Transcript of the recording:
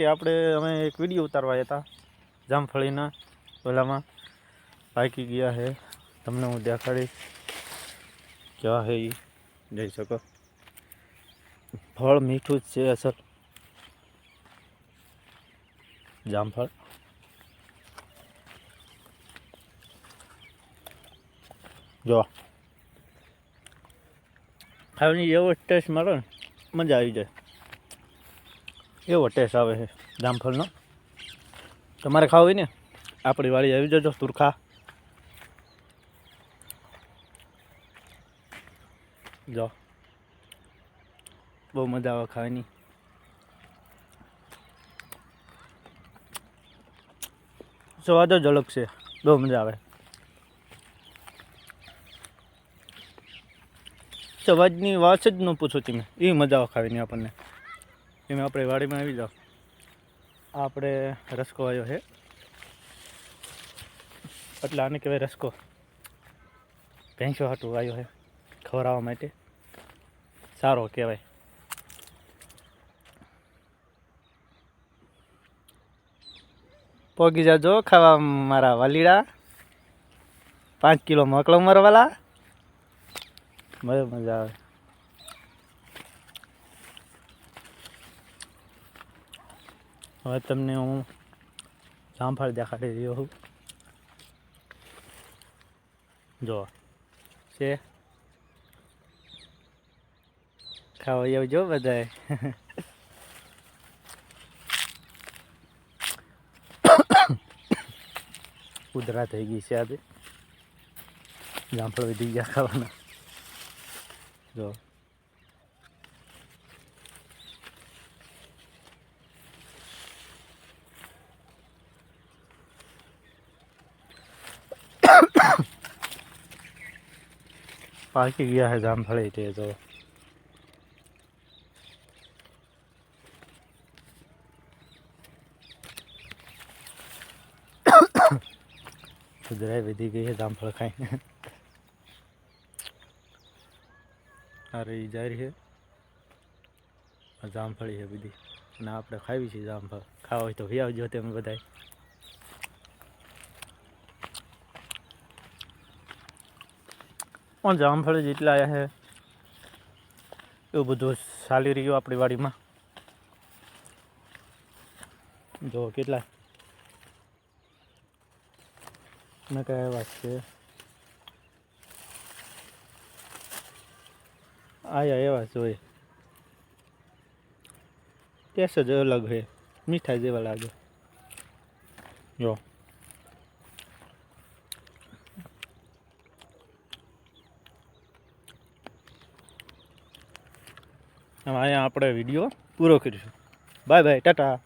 કે આપણે અમે એક વીડિયો ઉતારવા હતા જામફળીના ઓલામાં. પાકી ગયા છે તમને હું દેખાડીશ. કેવા છે એ જઈ શકો. ફળ મીઠું જ છે અસર જામફળ. જો. ખાવાની એવો ટેસ્ટ મળે ને, મજા આવી જાય. એવો ટેસ્ટ આવે છે જામફળનો તમારે ખાવ હોય ને આપણી વાડી આવી જજો તુરખા જો બહુ મજા આવે ખાવાની સ્વાદ જ અલગ છે બહુ મજા આવે સ્વાદની વાત જ ન પૂછો તમે એ મજા આવે ખાવાની આપણને એમાં આપણે વાડીમાં આવી જાઓ આપણે રસકો આવ્યો છે. એટલે આને કહેવાય રસકો. ભેંસો હાટું આવ્યો છે ખવડાવવા માટે. સારો કહેવાય. પોગી જાજો ખાવા મારા વાલીડા. પાંચ કિલો મકળો મરવાલા. મજા મજા આવે. હવે તમને હું જામફળ દેખાડી રહ્યો છું જો છે ખાવા આવજો બધાએ ઉધરા થઈ ગઈ છે આજે જામફળ વધી ગયા ખાવાના જો પાકી ગયા છે જામફળી તે જો ઉધરાય વધી ગઈ છે જામફળ ખાઈને અરે એ જારી છે આ જામફળી છે બધી અને આપણે ખાવી છે જામફળ ખાવા હોય તો ભી આવજો તમે બધાય પણ જામફળ જેટલા આવ્યા છે એવું બધું ચાલી રહ્યું આપણી વાડીમાં. જો કેટલા. મેં કયા વાત છે. આયા એવા જોઈએ ટેસ્ટ જ અલગ છે મીઠાઈ જેવા લાગે. જો. અહીંયા આપણે વીડિયો પૂરો કરીશું. Bye bye tata.